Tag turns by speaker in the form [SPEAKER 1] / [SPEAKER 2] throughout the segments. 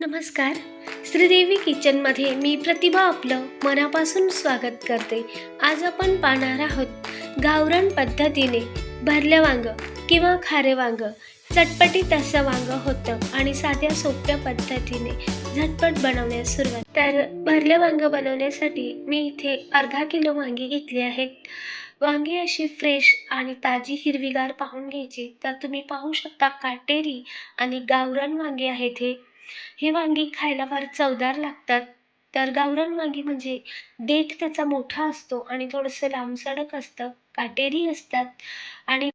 [SPEAKER 1] नमस्कार. श्रीदेवी किचनमध्ये मी प्रतिभा आपलं मनापासून स्वागत करते. आज आपण पाहणार आहोत गावरान पद्धतीने भरल्या वांग किंवा खारे वांग चटपटीत असं वांग होतं आणि साध्या सोप्या पद्धतीने झटपट बनवण्यास सुरुवात. तर भरल्या वांग बनवण्यासाठी मी इथे अर्धा किलो वांगी घेतली आहेत वांगी अशी फ्रेश आणि ताजी हिरवीगार पाहून घ्यायची. तर तुम्ही पाहू शकता काटेरी आणि गावरान वांगे आहेत हे. हे वांगी खायला फार चवदार लागतात. तर गावरान वांगी म्हणजे देठ त्याचा मोठा असतो आणि थोडंसं लांबसडक असतं काटेरी असतात आणि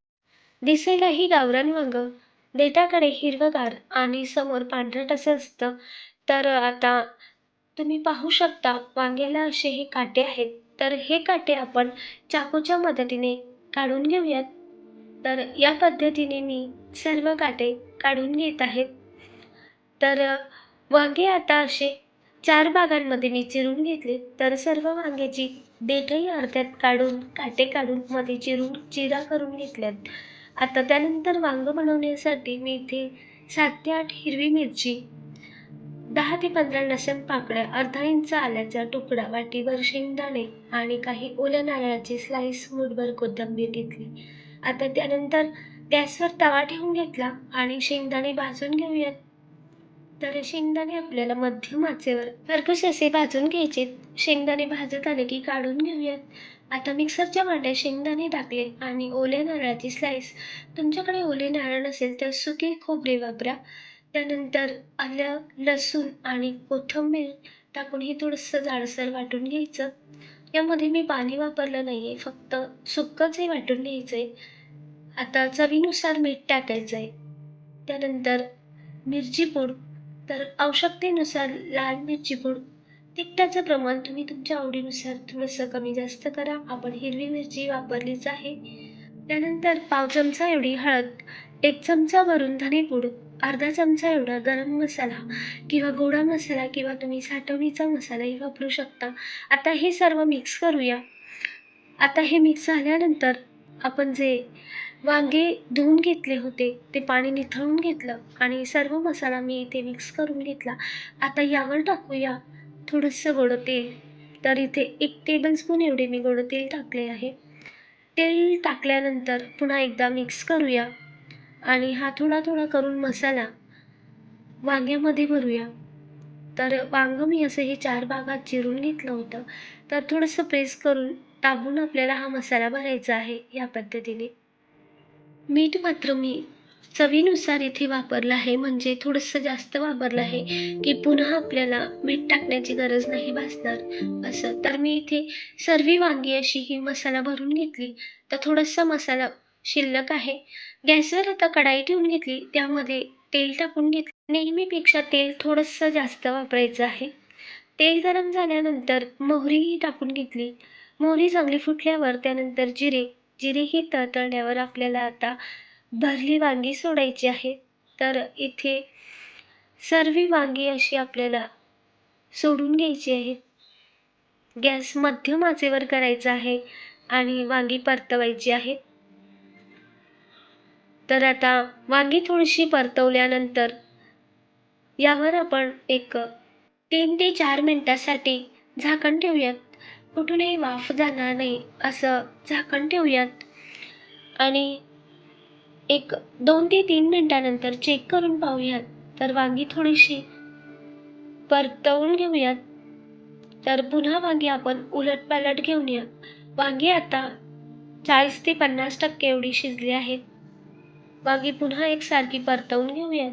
[SPEAKER 1] दिसायलाही गावरान वांग. देठाकडे हिरवंगार आणि समोर पांढरट असं असतं? तर आता तुम्ही पाहू शकता वांग्याला असे हे काटे आहेत. तर हे काटे आपण चाकूच्या मदतीने काढून घेऊयात. तर या पद्धतीने मी सर्व काटे काढून घेत आहेत तर वांगे आता असे चार भागांमध्ये मी चिरून घेतले. तर सर्व वांग्याची देठही अर्ध्यात काढून काटे काढून मध्ये चिरून चिरा करून घेतल्यात. आता त्यानंतर वांग बनवण्यासाठी मी इथे सात ते आठ हिरवी मिरची दहा ते पंधरा लसण पाकळ्या अर्धा इंच आल्याचा तुकडा वाटीभर शेंगदाणे आणि काही ओल्या नारळाची स्लाइस मुठभर कोथिंबीर घेतली. आता त्यानंतर गॅसवर तवा ठेवून घेतला आणि शेंगदाणे भाजून घेऊयात. तर शेंगदाणे आपल्याला मध्यम आचेवर खरपूस असे भाजून घ्यायचे. शेंगदाणे भाजत आले की काढून घेऊयात. आता मिक्सरच्या भांड्यात शेंगदाणे टाकले आणि ओल्या नारळाची स्लाइस तुमच्याकडे ओले नारळ नसेल तर सुके खोबरे वापरा. त्यानंतर आलं लसूण आणि कोथिंबीर टाकून हे थोडंसं जाडसर वाटून घ्यायचं. यामध्ये मी पाणी वापरलं नाही आहे फक्त सुक्कच हे वाटून घ्यायचं आहे आता चवीनुसार मीठ टाकायचं आहे त्यानंतर मिरची पूड तर आवश्यकतेनुसार लाल मिरची पूड तिखटाचं प्रमाण तुम्ही तुमच्या आवडीनुसार थोडंसं कमी जास्त करा. आपण हिरवी मिरची वापरलीच आहे. त्यानंतर पाव चमचा एवढी हळद एक चमचा भरून धनेपूड अर्धा चमचा एवढा गरम मसाला किंवा गोडा मसाला किंवा तुम्ही साठवणीचा मसालाही वापरू शकता. आता हे सर्व मिक्स करूया. आता हे मिक्स झाल्यानंतर आपण जे वांगे धुवून घेतले होते. ते पाणी निथळून घेतलं आणि सर्व मसाला मी इथे मिक्स करून घेतला. आता यावर टाकूया थोडंसं गोडं तेल. तर इथे एक टेबलस्पून एवढे मी गोडं तेल टाकले आहे. तेल टाकल्यानंतर पुन्हा एकदा मिक्स करूया आणि हा थोडा थोडा करून मसाला वांग्यामध्ये भरूया. तर वांगं मी असं हे चार भागात चिरून घेतलं होतं. तर थोडंसं प्रेस करून दाबून आपल्याला हा मसाला भरायचा आहे या पद्धतीने. मीठ मात्र मी चवीनुसार इथे वापरलं आहे. म्हणजे थोडंसं जास्त वापरलं आहे की पुन्हा आपल्याला मीठ टाकण्याची गरज नाही भासणार असं. तर मी इथे सर्व वांगी अशी ही मसाला भरून घेतली. तर थोडासा मसाला शिल्लक आहे. गॅसवर आता कढाई ठेवून घेतली. त्यामध्ये तेल टाकून घेतलं. नेहमीपेक्षा तेल थोडंसं जास्त वापरायचं आहे. तेल गरम झाल्यानंतर मोहरीही टाकून घेतली. मोहरी चांगली फुटल्यावर त्यानंतर जिरे जिरेही तळतळल्यावर आपल्याला आता भरली वांगी सोडायची आहे. तर इथे सर्व वांगी अशी आपल्याला सोडून घ्यायची आहेत गॅस मध्यम आचेवर करायचा आहे आणि वांगी परतवायची आहेत तर आता वांगी थोडीशी परतवल्यानंतर यावर आपण एक तीन ते चार मिनिटासाठी झाकण ठेवूयात. कुठूनही वाफ जाणार नाही असं झाकण ठेवूयात. आणि एक दोन ते तीन मिनिटानंतर चेक करून पाहूयात. तर वांगी थोडीशी परतवून घेऊयात. तर पुन्हा वांगी आपण उलटपालट घेऊया वांगी आता चाळीस ते पन्नास टक्के एवढी शिजली आहेत वांगी पुन्हा एकसारखी परतवून घेऊयात.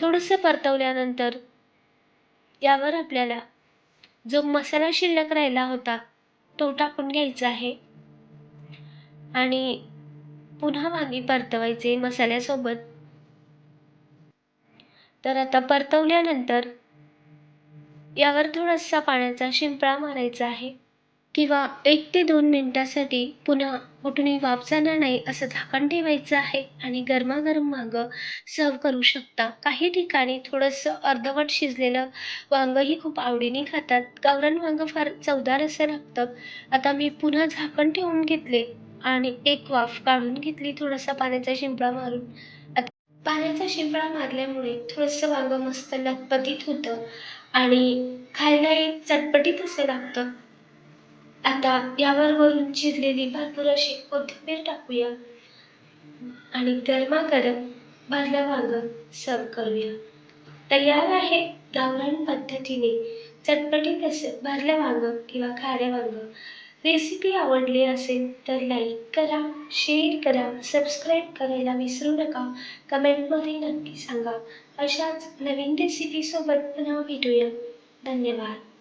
[SPEAKER 1] थोडंसं परतवल्यानंतर यावर आपल्याला जो मसाला शिल्लक राहिला होता तो टाकून घ्यायचा आहे. आणि पुन्हा वांगी परतवायचे मसाल्यासोबत. तर आता परतवल्यानंतर यावर थोडासा पाण्याचा शिंपडा मारायचा आहे. किंवा एक ते दोन मिनटासाठी पुन्हा कुठूनही वाफ जाणार नाही असं झाकण ठेवायचं आहे आणि गरमागरम वांग सर्व करू शकता. काही ठिकाणी थोडंसं अर्धवट शिजलेलं वांगही खूप आवडीने खातात. गावरान वांग फार चवदार असं लागतं. आता मी पुन्हा झाकण ठेवून घेतले आणि एक वाफ काढून घेतली थोडासा पाण्याचा शिंपडा मारून. आता पाण्याचा शिंपडा मारल्यामुळे थोडंसं वांगं मस्त लखपतीत होतं आणि खायलाही चटपटीत असं लागतं. आता यावर वरून चिरलेली भरपूर अशी कोथिंबीर टाकूया. आणि गरमागरम भरलं वांगं सर्व करूया. तयार आहे गावरान पद्धतीने. चटपटीत असं भरलं वांगं किंवा खाऱ्या वांगं रेसिपी आवडली असेल तर लाईक करा शेअर करा सबस्क्राईब करायला विसरू नका. कमेंटमध्ये नक्की सांगा. अशाच नवीन रेसिपीसोबत पुन्हा भेटूया. धन्यवाद.